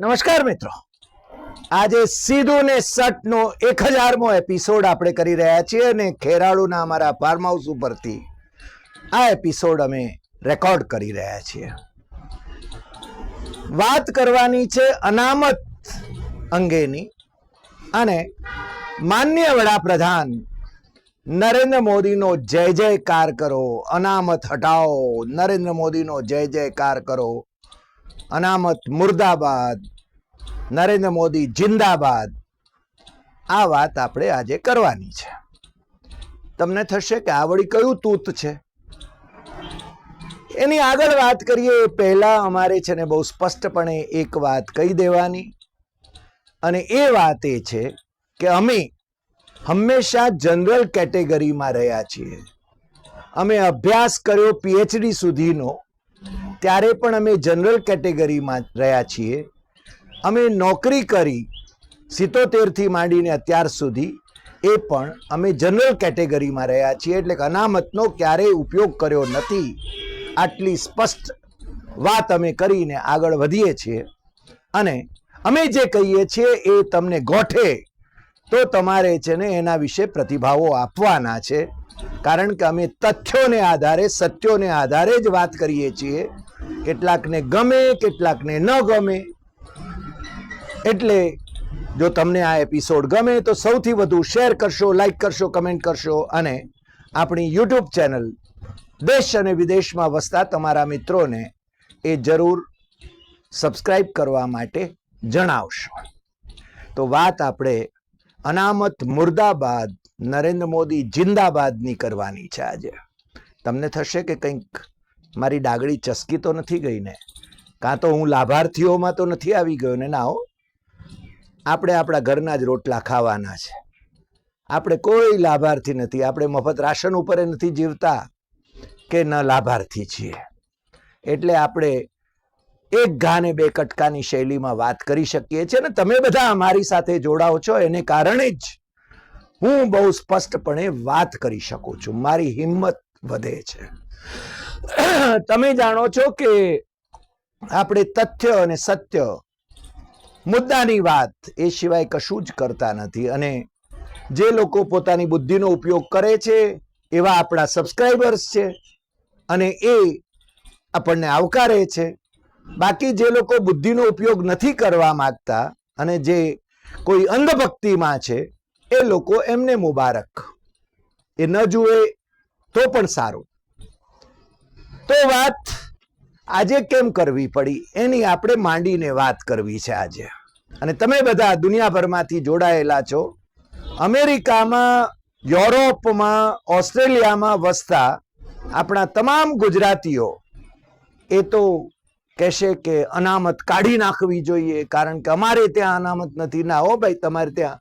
નમસ્કાર મિત્રો. આજે સીધું ને સટનો એક હજારમો એપિસોડ આપણે કરી રહ્યા છીએ અને ખેરાળુના અમારા ફાર્મ હાઉસ ઉપરથી આ એપિસોડ અમે રેકોર્ડ કરી રહ્યા છીએ. વાત કરવાની છે અનામત અંગેની અને માન્ય વડાપ્રધાન નરેન્દ્ર મોદીનો જય જયકાર કરો, અનામત હટાવો, નરેન્દ્ર મોદીનો જય જયકાર કરો. અનામત, મુર્દાબાદ, નરેન્દ્ર મોદી, જિંદાબાદ. આ વાત આપણે આજે કરવાની છે. તમને થશે કે આવડી કયું તૂત છે? એની આગળ વાત કરીએ એ પહેલા અમારે છે ને બહુ સ્પષ્ટપણે એક વાત કહી દેવાની. અને એ વાત એ છે કે અમે હંમેશા જનરલ કેટેગરીમાં રહ્યા છીએ. અમે અભ્યાસ કર્યો પીએચડી સુધીનો. ત્યારે પણ અમે જનરલ કેટેગરીમાં રહ્યા છીએ. અમે નોકરી કરી સિત્તોતેરથી માંડીને અત્યાર સુધી એ પણ અમે જનરલ કેટેગરીમાં રહ્યા છીએ એટલે કે અનામતનો ક્યારેય ઉપયોગ કર્યો નથી. આટલી સ્પષ્ટ વાત અમે કરીને આગળ વધીએ છીએ. અને અમે જે કહીએ છીએ એ તમને ગોઠે તો તમારે છે ને એના વિશે પ્રતિભાવો આપવાના છે. કારણ કે અમે તથ્યોને આધારે સત્યોને આધારે જ વાત કરીએ છીએ. કેટલાકને ગમે, કેટલાકને ન ગમે. એટલે જો તમને આ એપિસોડ ગમે, તો સૌથી વધુ શેર કરશો લાઈક કરશો કમેન્ટ કરશો અને આપણી યુટ્યુબ ચેનલ દેશ અને વિદેશમાં વસતા તમારા મિત્રોને એ જરૂર સબસ્ક્રાઈબ કરવા માટે જણાવશો. તો વાત આપણે અનામત મુર્દાબાદ, નરેન્દ્ર મોદી જિંદાબાદની કરવાની છે આજે. તમને થશે કે કંઈક મારી ડાગડી ચસકી તો નથી ગઈ ને કાં તો હું લાભાર્થીઓમાં તો નથી આવી ગયો ને ના હો. આપણે આપણા ઘરના જ રોટલા ખાવાના છે. આપણે કોઈ લાભાર્થી નથી. આપણે મફત રાશન ઉપર નથી જીવતા કે ન લાભાર્થી છીએ. એટલે આપણે એક ઘાને બે કટકાની શૈલીમાં વાત કરી શકીએ છીએ ને તમે બધા અમારી સાથે જોડાઓ છો. એને કારણે જ હું બહુ સ્પષ્ટપણે વાત કરી શકું છું. મારી હિંમત વધે છે. તમે જાણો છો કે આપણે તથ્ય અને સત્ય મુદ્દાની વાત એ સિવાય કશું જ કરતા નથી અને જે લોકો પોતાની બુદ્ધિનો ઉપયોગ કરે છે એવા આપણા સબસ્ક્રાઈબર્સ છે અને એ આપણને આવકારે છે. બાકી જે લોકો બુદ્ધિનો ઉપયોગ નથી કરવા માંગતા અને જે કોઈ અંધભક્તિમાં છે એ લોકો એમને મુબારક. એ ન જુએ તો પણ સારું. તો વાત આજે કેમ કરવી પડી? એની આપણે માંડીને વાત કરવી છે આજે. અને તમે બધા દુનિયાભરમાંથી જોડાયેલા છો. અમેરિકામાં, યુરોપમાં, ઓસ્ટ્રેલિયામાં વસતા આપણા તમામ ગુજરાતીઓ એ તો કહેશે કે અનામત કાઢી નાખવી જોઈએ, કારણ કે અમારે ત્યાં અનામત નથી. ના હો ભાઈ, તમારે ત્યાં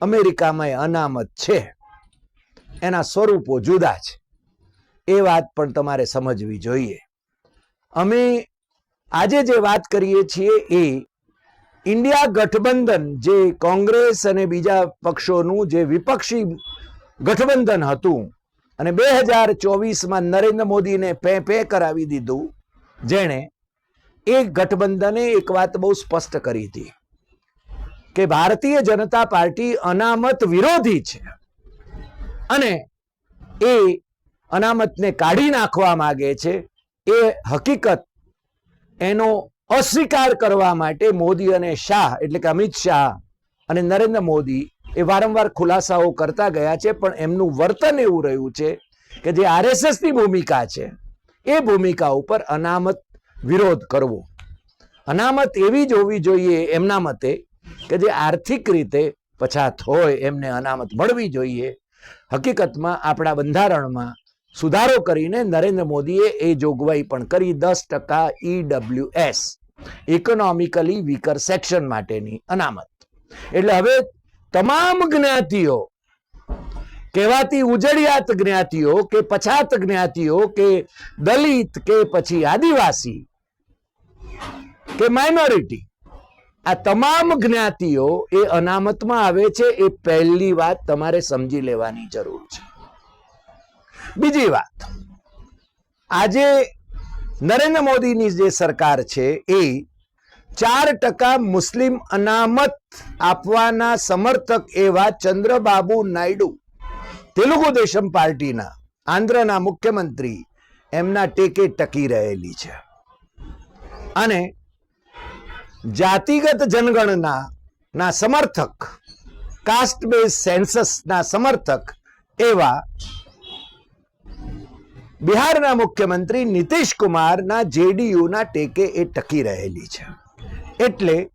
અમેરિકામાં અનામત છે. એના સ્વરૂપો જુદા છે. એ વાત પણ તમારે સમજવી જોઈએ. અમે આજે જે વાત કરીએ છીએ એ ઇન્ડિયા ગઠબંધન જે કોંગ્રેસ અને બીજા પક્ષોનું જે વિપક્ષી ગઠબંધન હતું અને બે હજાર ચોવીસમાં નરેન્દ્ર મોદીને પે પે કરાવી દીધું, જેણે એ ગઠબંધને એક વાત બહુ સ્પષ્ટ કરી હતી કે ભારતીય જનતા પાર્ટી અનામત વિરોધી છે. અને એ અનામતને કાઢી નાખવા માગે છે, એ હકીકત એનો અસ્વીકાર કરવા માટે મોદી અને શાહ, એટલે કે અમિત શાહ અને નરેન્દ્ર મોદી એ વારંવાર ખુલાસાઓ કરતા ગયા છે, પણ એમનું વર્તન એવું રહ્યું છે કે જે આરએસએસની ભૂમિકા છે, એ ભૂમિકા ઉપર અનામત વિરોધ કરવો. અનામત એવી જ હોવી જોઈએ એમના મતે કે જે આર્થિક રીતે પછાત હોય, એમને અનામત મળવી જોઈએ. હકીકતમાં આપણા બંધારણમાં સુધારો કરીને નરેન્દ્ર મોદીએ એ જોગવાઈ પણ કરી દસ ટકા ઈડબ્લ્યુએસ ઇકોનોમિકલી વીકર સેક્શન માટેની અનામત. એટલે હવે તમામ જ્ઞાતિઓ, કહેવાતી ઉજળિયાત જ્ઞાતિઓ કે પછાત જ્ઞાતિઓ કે દલિત કે પછી આદિવાસી કે માઇનોરિટી આ તમામ જ્ઞાતિઓ એ અનામતમાં આવે છે એ પહેલી વાત તમારે સમજી લેવાની જરૂર છે. બીજી વાત. આજે નરેન્દ્ર મોદીની જે સરકાર છે એ ચાર ટકા મુસ્લિમ અનામત આપવાના સમર્થક એવા ચંદ્રબાબુ નાયડુ, તેલુગુ દેશમ પાર્ટીના, આંધ્રના મુખ્યમંત્રી એમના ટેકે ટકી રહેલી છે. અને જાતિગત જનગણના ના સમર્થક કાસ્ટ બેઝ સેન્સસ ના સમર્થક એવા બિહારના મુખ્યમંત્રી નીતિશ કુમારના જેડીયુના ટેકે એ ટકી રહેલી છે. એટલે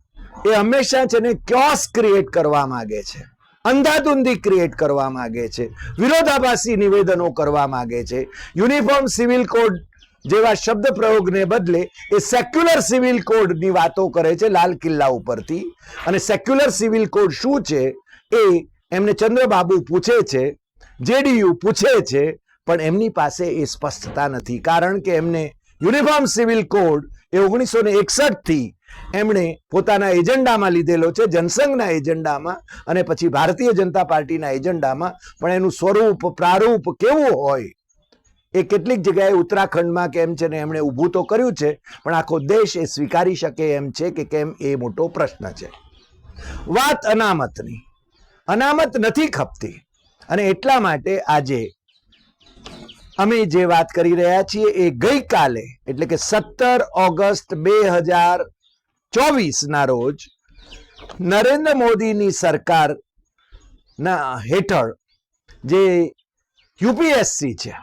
એ હંમેશા છે ને ક્યોસ ક્રિએટ કરવા માંગે છે. અંધાધુંધી ક્રિએટ કરવા માંગે છે. વિરોધાભાસી નિવેદનો કરવા માંગે છે. યુનિફોર્મ સિવિલ કોડ જેવા શબ્દ પ્રયોગને બદલે એ સેક્યુલર સિવિલ કોડની વાતો કરે છે લાલ કિલ્લા ઉપરથી. અને સેક્યુલર સિવિલ કોડ શું છે? એ એમને ચંદ્રબાબુ પૂછે છે. જેડીયુ પૂછે છે. પણ એમની પાસે એ સ્પષ્ટતા નથી. કારણ કે એમને યુનિફોર્મ સિવિલ કોડ એ ઓગણીસો ને એકસઠથી એમણે પોતાના એજન્ડામાં લીધેલો છે, જનસંઘના એજન્ડામાં અને પછી ભારતીય જનતા પાર્ટીના એજન્ડામાં. પણ એનું સ્વરૂપ, પ્રારૂપ કેવું હોય એ કેટલીક જગ્યાએ ઉત્તરાખંડમાં કેમ છે ને એમણે ઊભું તો કર્યું છે, પણ આખો દેશ એ સ્વીકારી શકે એમ છે કે કેમ એ મોટો પ્રશ્ન છે. વાત અનામતની. અનામત નથી ખપતી. અને એટલા માટે આજે અમે જે વાત કરી રહ્યા છીએ એ ગઈકાલે, એટલે કે સત્તર ઓગસ્ટ બે હજાર ચોવીસના રોજ નરેન્દ્ર મોદીની સરકારના હેઠળ જે યુપીએસસી છે,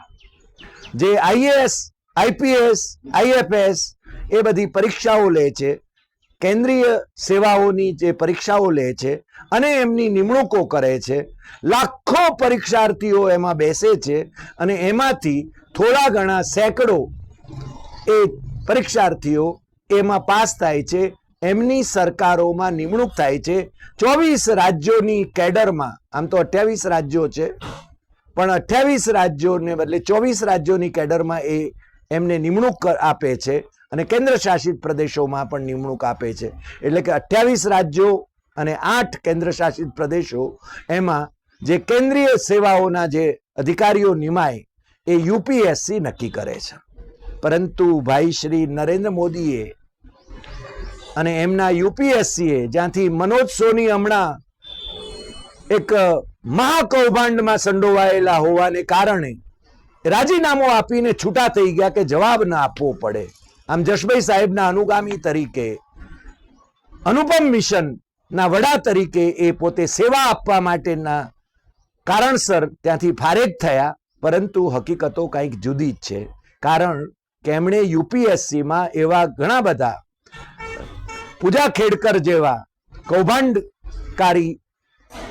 જે આઈએએસ, આઈપીએસ, આઈએફએસ એ બધી પરીક્ષાઓ લે છે કેન્દ્રીય સેવાઓની જે પરીક્ષાઓ લે છે અને એમની નિમણૂકો કરે છે, લાખો પરીક્ષાર્થીઓ એમાં બેસે છે અને એમાંથી થોડા ઘણા સેંકડો એ પરીક્ષાર્થીઓ એમાં પાસ થાય છે, એમની સરકારોમાં નિમણૂક થાય છે. ચોવીસ રાજ્યોની કેડરમાં, આમ તો અઠ્યાવીસ રાજ્યો છે, પણ અઠ્યાવીસ રાજ્યોને બદલે ચોવીસ રાજ્યોની કેડરમાં એ એમને નિમણૂક આપે છે. અને કેન્દ્ર શાસિત પ્રદેશોમાં પણ નિમણૂક આપે છે. એટલે કે અઠ્યાવીસ રાજ્યો અને આઠ કેન્દ્ર શાસિત પ્રદેશો એમાં જે કેન્દ્રીય સેવાઓના જે અધિકારીઓ નિમાય એ યુપીએસસી નક્કી કરે છે. પરંતુ ભાઈ શ્રી નરેન્દ્ર મોદીએ અને એમના યુપીએસસીએ જ્યાંથી મનોજ સોની હમણાં એક મહાકૌભાંડમાં સંડોવાયેલા હોવાને કારણે રાજીનામું આપીને છૂટા થઈ ગયા કે જવાબ ના આપવો પડે. આમ જશભાઈ સાહેબના અનુગામી તરીકે, અનુપમ મિશન ના વડા તરીકે એ પોતે સેવા આપવા માટેના કારણસર ત્યાંથી ફારેક થયા, પરંતુ હકીકતો કંઈક જુદી જ છે. કારણ કે એમણે યુપીએસસીમાં એવા ઘણા બધા પૂજા ખેડકર જેવા કૌભાંડકારી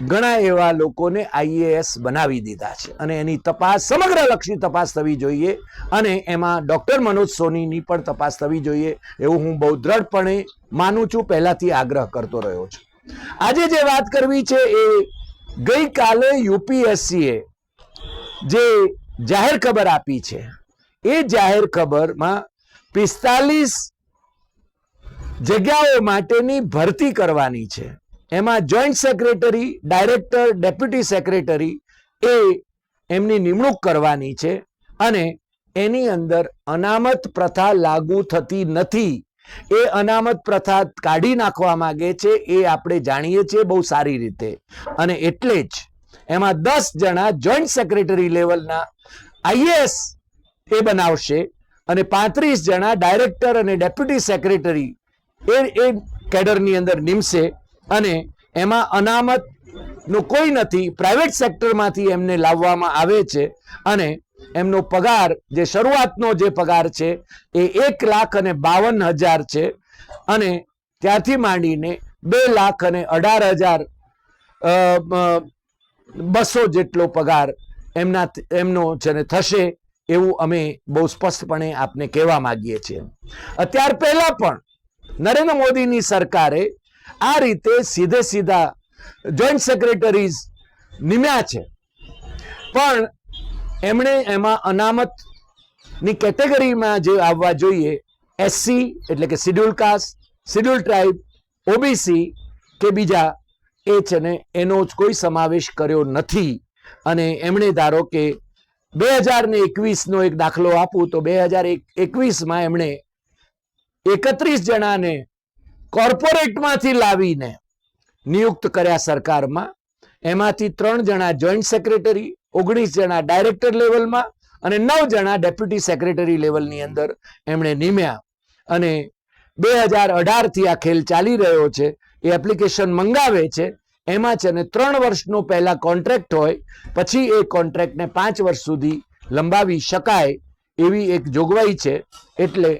ઘણા એવા લોકોને આઈએએસ બનાવી દીધા છે અને એની તપાસ સમગ્ર લક્ષી તપાસ થવી જોઈએ અને એમાં ડોક્ટર મનોજ સોનીની પણ તપાસ થવી જોઈએ એવું હું બહુ દ્રઢપણે માનું છું, પહેલાથી આગ્રહ કરતો રહ્યો છું. આજે જે વાત કરવી છે એ ગઈકાલે યુપીએસસીએ જે જાહેર ખબર આપી છે, એ જાહેર ખબરમાં પિસ્તાલીસ જગ્યાઓ માટેની ભરતી કરવાની છે. એમાં joint secretary director deputy secretary એ એમની નિમણૂક કરવાની છે અને એની અંદર અનામત પ્રથા લાગુ થતી નથી. એ અનામત પ્રથા કાઢી નાખવા માંગે છે એ આપણે જાણીએ છીએ બહુ સારી રીતે. અને એટલે જ એમાં દસ જણા જોઈન્ટ સેક્રેટરી લેવલના આઈએએસ એ બનાવશે અને પાંત્રીસ જણા ડાયરેક્ટર અને ડેપ્યુટી સેક્રેટરી એ એ કેડરની અંદર નિમશે અને એમાં અનામતનું કોઈ નથી પ્રાઇવેટ સેક્ટરમાંથી એમને લાવવામાં આવે છે અને એમનો પગાર, જે શરૂઆતનો જે પગાર છે, એ એક લાખ અને બાવન હજાર છે અને ત્યાંથી માંડીને બે લાખ અને અઢાર હજાર બસો જેટલો પગાર એમના, એમનો છે ને થશે એવું અમે બહુ સ્પષ્ટપણે આપને કહેવા માંગીએ છીએ. અત્યાર પહેલા પણ નરેન્દ્ર મોદીની સરકારે આ રીતે સીધે સીધા જોઈન્ટ સેક્રેટરીઝ નિમ્યા છે. પણ એમણે એમાં અનામતની કેટેગરીમાં જે આવવા જોઈએ એસસી એટલે કે schedule caste schedule tribe OBC કે બીજા, એ છે ને એનો જ કોઈ સમાવેશ કર્યો નથી. અને એમણે ધારો કે બે હજાર ને એકવીસનો એક દાખલો આપું તો બે હજાર એકવીસમાં એમણે એકત્રીસ જણાને કોર્પોરેટમાંથી લાવીને નિયુક્ત કર્યા સરકારમાં. એમાંથી ત્રણ જણા જોઈન્ટ સેક્રેટરી ઓગણીસ જણા ડાયરેક્ટર લેવલમાં અને નવ જણા ડેપ્યુટી સેક્રેટરી લેવલની અંદર એમણે નિમ્યા. અને બે હજાર અઢારથી આ ખેલ ચાલી રહ્યો છે, એ એપ્લિકેશન મંગાવે છે. એમાં છે ને ત્રણ વર્ષનો પહેલા કોન્ટ્રાક્ટ હોય, પછી એ કોન્ટ્રાક્ટને પાંચ વર્ષ સુધી લંબાવી શકાય એવી એક જોગવાઈ છે. એટલે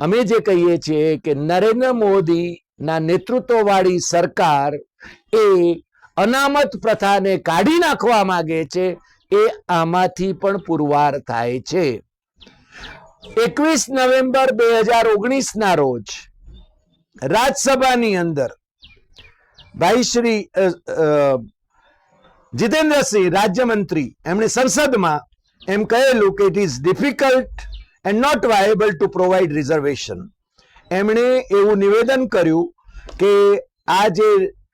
અમે જે કહીએ છીએ કે નરેન્દ્ર મોદીના નેતૃત્વવાળી સરકાર એ અનામત પ્રથાને કાઢી નાખવા માંગે છે, એ આમાંથી પણ પુરવાર થાય છે. એકવીસ નવેમ્બર બે હજાર ઓગણીસ ના રોજ રાજ્યસભાની અંદર ભાઈ શ્રી જીતેન્દ્રસિંહ રાજ્યમંત્રી એમણે સંસદમાં એમ કહેલું કે it is difficult and not viable to provide reservation એમણે એવું નિવેદન કર્યું કે આ જે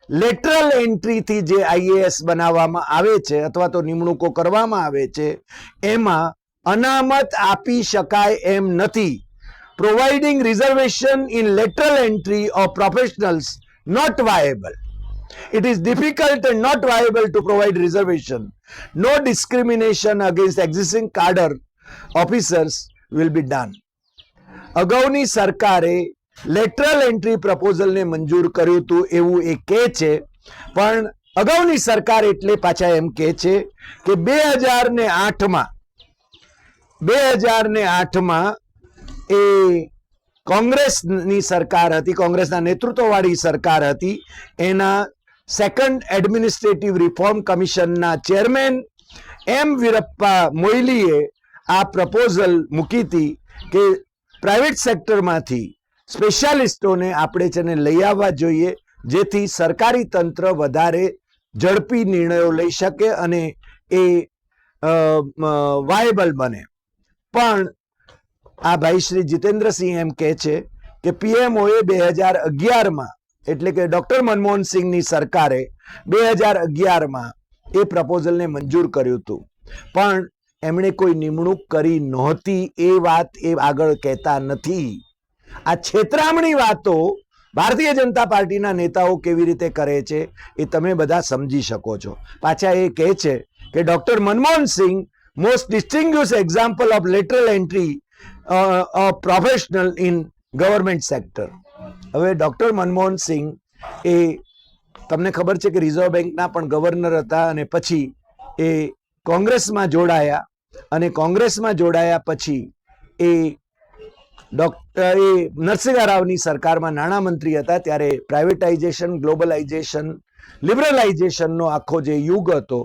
લેટરલ એન્ટ્રીથી જે આઈએએસ બનાવવામાં આવે છે અથવા તો નિમણૂકો કરવામાં આવે છે, એમાં અનામત આપી શકાય એમ નથી. Providing reservation in lateral entry of professionals not viable it is difficult and not viable to provide reservation. No discrimination against existing cadre officers will be done અગાઉની સરકારે લેટરલ એન્ટ્રી પ્રપોઝલને મંજૂર કર્યું હતું એવું એ કહે છે. પણ અગાઉની સરકાર એટલે પાછા એમ કહે છે કે બે હજાર ને આઠમાં, બે હજાર ને આઠમાં એ કોંગ્રેસની સરકાર હતી, કોંગ્રેસના નેતૃત્વવાળી સરકાર હતી. એના સેકન્ડ એડમિનિસ્ટ્રેટિવ રિફોર્મ કમિશનના ચેરમેન એમ વીરપ્પા મોઇલીએ આ પ્રપોઝલ મૂકી હતી કે પ્રાઇવેટ સેક્ટરમાંથી સ્પેશિયાલિસ્ટોને આપણે છે ને લઈ આવવા જોઈએ, જેથી સરકારી તંત્ર વધારે ઝડપી નિર્ણયો લઈ શકે અને એ વાયેબલ બને. પણ આ ભાઈ શ્રી જીતેન્દ્રસિંહ એમ કહે છે કે પીએમઓએ બે હજાર અગિયારમાં, એટલે કે ડોક્ટર મનમોહન સિંહની સરકારે બે હજાર અગિયારમાં એ પ્રપોઝલને મંજૂર કર્યું હતું. પણ એમણે કોઈ નિમણૂક કરી નહોતી એ વાત એ આગળ કહેતા નથી. આ છેતરામણી વાતો ભારતીય જનતા પાર્ટીના નેતાઓ કેવી રીતે કરે છે એ તમે બધા સમજી શકો છો. પાછા એ કહે છે કે doctor Manmohan Singh most distinguish example of lateral entry professional in government sector હવે ડોક્ટર મનમોહન સિંહ એ તમને ખબર છે કે રિઝર્વ બેંકના પણ ગવર્નર હતા અને પછી એ કોંગ્રેસમાં જોડાયા. અને કોંગ્રેસમાં જોડાયા પછી એ ડોક્ટર, એ નરસિંહ રાવની સરકારમાં નાણામંત્રી હતા, ત્યારે પ્રાઇવેટાઇઝેશન ગ્લોબલાઇઝેશન લિબરલાઇઝેશનનો આખો જે યુગ હતો,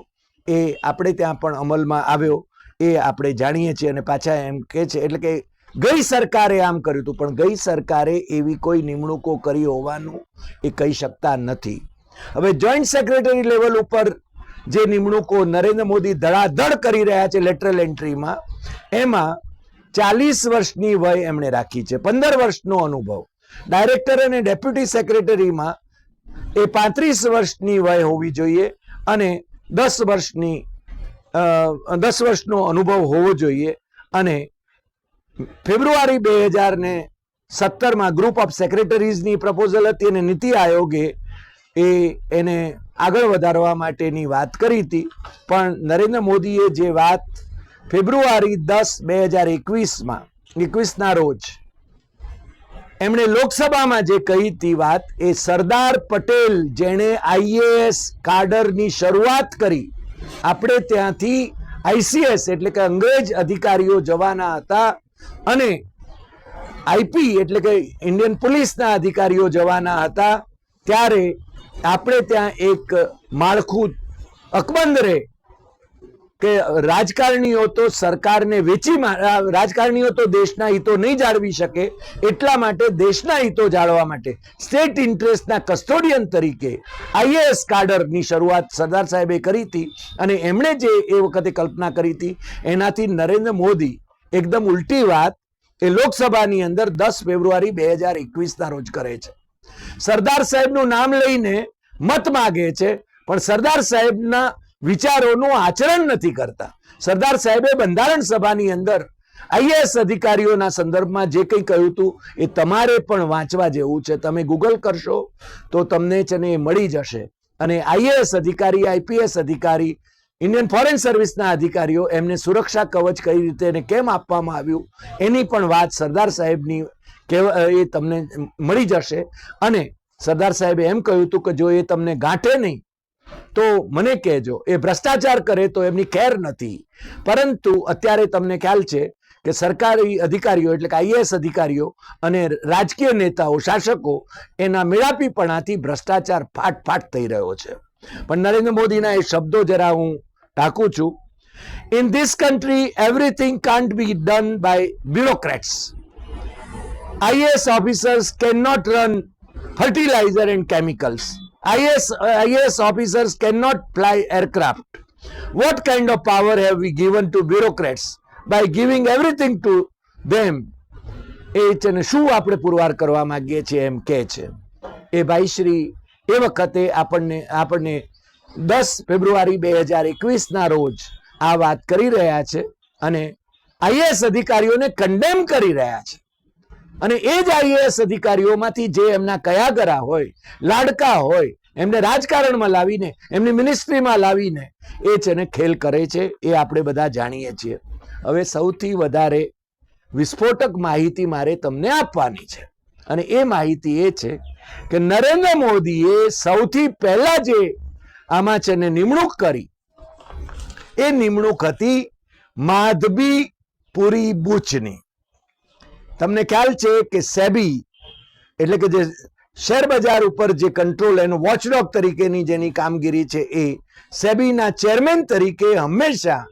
એ આપણે ત્યાં પણ અમલમાં આવ્યો, એ આપણે જાણીએ છીએ અને પાછા એમ કે છે, એટલે કે ગઈ સરકારે આમ કર્યું હતું, પણ ગઈ સરકારે એવી કોઈ નિમણૂકો કરી હોવાનું એ કહી શકતા નથી. હવે જોઈન્ટ સેક્રેટરી લેવલ ઉપર જે નિમણૂકો નરેન્દ્ર મોદી ધડાધડ કરી રહ્યા છે લેટરલ એન્ટ્રીમાં, એમાં ચાલીસ વર્ષની વય એમણે રાખી છે, પંદર વર્ષનો અનુભવ. ડાયરેક્ટર અને ડેપ્યુટી સેક્રેટરીમાં એ પાંત્રીસ વર્ષની વય હોવી જોઈએ અને દસ વર્ષની દસ વર્ષનો અનુભવ હોવો જોઈએ અને ફેબ્રુઆરી બે હજાર ને સત્તરમાં ગ્રુપ ઓફ સેક્રેટરીઝની પ્રપોઝલ હતી અને નીતિ આયોગે એ એને આગળ વધારવા માટેની વાત કરી હતી. પણ નરેન્દ્ર મોદીએ જે વાત ફેબ્રુઆરી દસ બે હજાર એકવીસમાં, એકવીસના રોજ એમણે લોકસભામાં જે કહી હતી વાત, એ સરદાર પટેલ જેણે આઈએએસ કાડરની શરૂઆત કરી. આપણે ત્યાંથી આઈસીએસ એટલે કે અંગ્રેજ અધિકારીઓ જવાના હતા અને આઈપી એટલે કે ઇન્ડિયન પોલીસના અધિકારીઓ જવાના હતા. ત્યારે આપણે ત્યાં એક માળખું અકબંધ રહે કે રાજકારણીઓ તો સરકારને વેચી રાજકારણીઓ તો દેશના હિતો નહીં જાળવી શકે એટલા માટે દેશના હિતો જાળવા માટે સ્ટેટ ઇન્ટરેસ્ટના કસ્ટોડિયન તરીકે આઈએએસ કાડરની શરૂઆત સરદાર સાહેબે કરી હતી અને એમણે જે એ વખતે કલ્પના કરી હતી એનાથી નરેન્દ્ર મોદી એકદમ ઉલટી વાત એ લોકસભાની અંદર દસ ફેબ્રુઆરી બે હજાર એકવીસના રોજ કરે છે. સરદાર સાહેબનું નામ લઈને મત માગે છે, પણ સરદાર સાહેબના વિચારોનું આચરણ નથી કરતા. સરદાર સાહેબે બંધારણ સભાની અંદર આઈએએસ અધિકારીઓના સંદર્ભમાં જે કંઈ કહ્યું હતું, એ તમારે પણ વાંચવા જેવું છે. તમે ગૂગલ કરશો તો તમને છે ને એ મળી જશે. અને આઈએએસ અધિકારી, આઈપીએસ અધિકારી, ઇન્ડિયન ફોરેન સર્વિસના અધિકારીઓ એમને સુરક્ષા કવચ કઈ રીતે અને કેમ આપવામાં આવ્યું, એની પણ વાત સરદાર સાહેબની કહેવા એ તમને મળી જશે. અને સરદાર સાહેબે એમ કહ્યું હતું કે જો એ તમને ગાંઠે નહીં, તો મને કહેજો. એ ભ્રષ્ટાચાર કરે તો એમની ખેર નથી. પરંતુ અત્યારે તમને ખ્યાલ છે કે સરકારી અધિકારીઓ એટલે કે આઈએએસ અધિકારીઓ અને રાજકીય નેતાઓ, શાસકો એના મેળાપીપણાથી ભ્રષ્ટાચાર ફાટ ફાટ થઈ રહ્યો છે. પણ નરેન્દ્ર મોદીના એ શબ્દો જરા હું ટાંકું છું. In this country everything can't be done by bureaucrats IAS officers cannot run fertilizer and chemicals. IAS, uh, IAS officers cannot fly aircraft. What kind of power have we given to bureaucrats by giving everything to them? એ છે ને શું આપણે પુરવાર કરવા માંગીએ છીએ એમ કે છે એ ભાઈશ્રી એ વખતે આપણને આપણને દસ ફેબ્રુઆરી બે હજાર એકવીસના રોજ આ વાત કરી રહ્યા છે અને આઈએસ અધિકારીઓને કન્ડેમ કરી રહ્યા છે અને એ જ આઈએએસ અધિકારીઓમાંથી જે એમના કયાગરા હોય, લાડકા હોય, એમને રાજકારણમાં લાવીને, એમની મિનિસ્ટ્રીમાં લાવીને એ જ એને ખેલ કરે છે, એ આપણે બધા જાણીએ છીએ. હવે સૌથી વધારે વિસ્ફોટક માહિતી મારે તમને આપવાની છે. અને એ માહિતી એ છે કે નરેન્દ્ર મોદીએ સૌથી પહેલા જે આમાં છે ને નિમણૂક કરી, એ નિમણૂક હતી માધબી પુરી બુચની. તમને ખ્યાલ છે કે સેબી એટલે કે જે શેર બજાર ઉપર જે કંટ્રોલ એનો વોચડોગ તરીકેની જેની કામગીરી છે એ સેબીના ચેરમેન તરીકે હંમેશા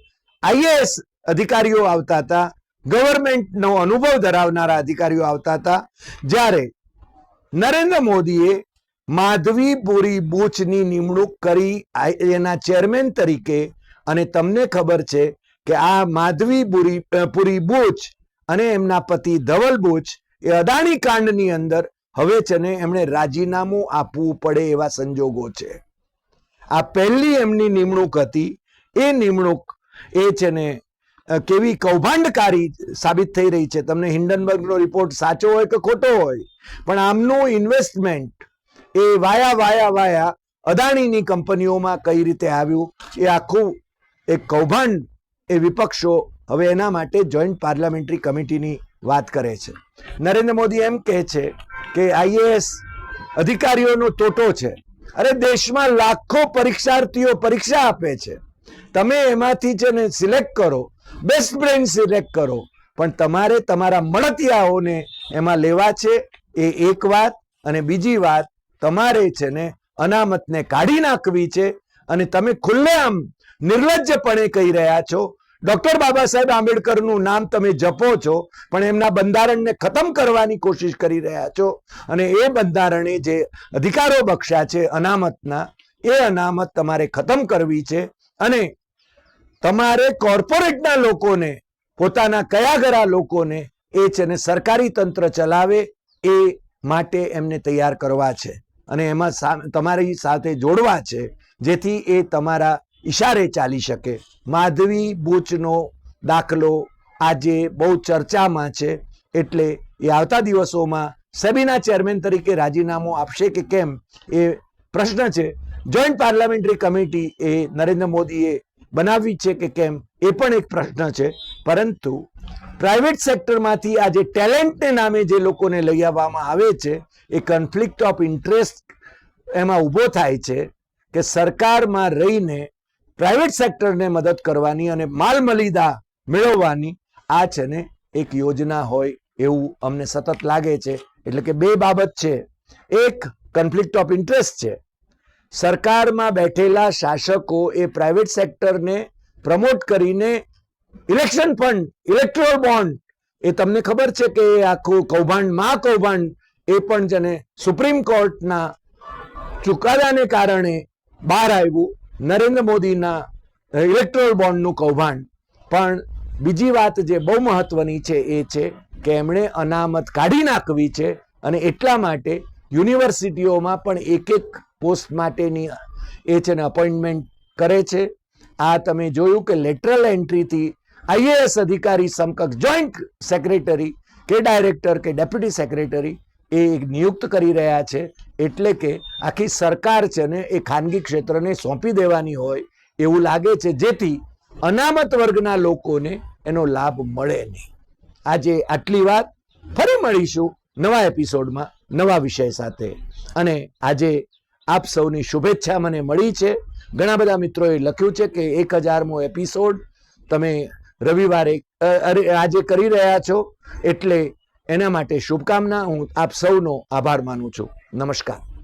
આઈએએસ અધિકારીઓ આવતા હતા ગવર્મેન્ટનો અનુભવ ધરાવનારા અધિકારીઓ આવતા હતા. જ્યારે નરેન્દ્ર મોદીએ માધવી પુરી બુચની નિમણૂક કરી એના ચેરમેન તરીકે, અને તમને ખબર છે કે આ માધવી પુરી પુરી બુચ અને એમના પતિ ધવલ બુચ એ અદાણી કાંડની અંદર હવે છે ને એમણે રાજીનામું આપવું પડે એવા સંજોગો છે. આ પહેલી એમની નિમણૂક હતી. એ નિમણૂક એ છે ને કેવી કૌભાંડકારી સાબિત થઈ રહી છે. તમને હિન્ડનબર્ગનો રિપોર્ટ સાચો હોય કે ખોટો હોય? પણ આમનું ઇન્વેસ્ટમેન્ટ એ વાયા વાયા વાયા અદાણીની કંપનીઓમાં કઈ રીતે આવ્યું? એ આખું એક કૌભાંડ, એ વિપક્ષો હવે એના માટે જોઈન્ટ પાર્લામેન્ટરી કમિટીની વાત કરે છે. નરેન્દ્ર મોદી એમ કહે છે કે આઈએએસ અધિકારીઓનો ટોટો છે. અરે દેશમાં લાખો પરીક્ષાર્થીઓ પરીક્ષા આપે છે. તમે એમાંથી છે ને સિલેક્ટ કરો, બેસ્ટ બ્રેન સિલેક્ટ કરો, પણ તમારે તમારા મળતિયાઓને એમાં લેવા છે એ એક વાત અને બીજી વાત, તમારે છે ને અનામતને કાઢી નાખવી છે અને તમે ખુલ્લેઆમ, નિર્લજ્જપણે કહી રહ્યા છો ડોક્ટર બાબા સાહેબ આંબેડકરનું નામ તમે જપો છો, પણ એમના બંધારણને ખતમ કરવાની કોશિશ કરી રહ્યા છો. અને એ બંધારણે જે અધિકારો બક્ષા છે, અનામતના, એ અનામત તમારે ખતમ કરવી છે. અને તમારે કોર્પોરેટના લોકોને, પોતાના કયા ઘરા લોકોને, એ છે ને સરકારી તંત્ર ચલાવે, એ માટે એમને તૈયાર કરવા છે. અને એમાં તમારી સાથે જોડવા છે, જેથી એ તમારા ઈશારે ચાલી શકે. માધવી બૂચનો દાખલો આજે બહુ ચર્ચામાં છે, એટલે એ આવતા દિવસોમાં સેબીના ચેરમેન તરીકે રાજીનામું આપશે કે કેમ એ પ્રશ્ન છે. જોઈન્ટ પાર્લામેન્ટરી કમિટી એ નરેન્દ્ર મોદીએ બનાવી છે કે કેમ એ પણ એક પ્રશ્ન છે. પરંતુ પ્રાઇવેટ સેક્ટરમાંથી આ જે ટેલેન્ટને નામે જે લોકોને લઈ આવવામાં આવે છે, એ કન્ફ્લિક્ટ ઓફ ઇન્ટરેસ્ટ એમાં ઊભો થાય છે કે સરકારમાં રહીને પ્રાઇવેટ સેક્ટરને મદદ કરવાની અને માલ મલિદા મેળવવાની આ છે ને એક યોજના હોય એવું અમને સતત લાગે છે. એટલે કે બે બાબત છે. એક કન્ફ્લિક્ટ ઓફ ઇન્ટરેસ્ટ છે. સરકારમાં બેઠેલા શાસકો એ પ્રાઇવેટ સેક્ટરને પ્રમોટ કરીને ઇલેક્શન ફંડ ઇલેક્ટ્રોલ બોન્ડ એ તમને ખબર છે કે આખું કૌભાંડ, મા કૌભાંડ એ પણ છે ને સુપ્રીમ કોર્ટના ચુકાદાને કારણે બહાર આવ્યું. નરેન્દ્ર મોદીના ઇલેક્ટ્રોલ બોન્ડનું કૌભાંડ. પણ બીજી વાત જે બહુ મહત્વની છે એ છે કે એમણે અનામત કાઢી નાખવી છે અને એટલા માટે યુનિવર્સિટીઓમાં પણ એક એક પોસ્ટ માટેની એ છે ને અપોઇન્ટમેન્ટ કરે છે. આ તમે જોયું કે લેટરલ એન્ટ્રીથી આઈએએસ અધિકારી સમકક્ષ જોઈન્ટ સેક્રેટરી કે ડાયરેક્ટર કે ડેપ્યુટી સેક્રેટરી એ નિયુક્ત કરી રહ્યા છે. એટલે કે આખી સરકાર છે ને એ ખાનગી ક્ષેત્રને સોંપી દેવાની હોય એવું લાગે છે, જેથી અનામત વર્ગના લોકોને એનો લાભ મળે નહીં. આજે આટલી વાત. ફરી મળીશું નવા એપિસોડમાં, નવા વિષય સાથે. અને આજે આપ સૌની શુભેચ્છા મને મળી છે. ઘણા બધા મિત્રોએ લખ્યું છે કે એક હજારમો એપિસોડ તમે રવિવારે અરે, આજે કરી રહ્યા છો. એટલે એના માટે શુભકામના. હું આપ સૌનો આભાર માનું છું. નમસ્કાર.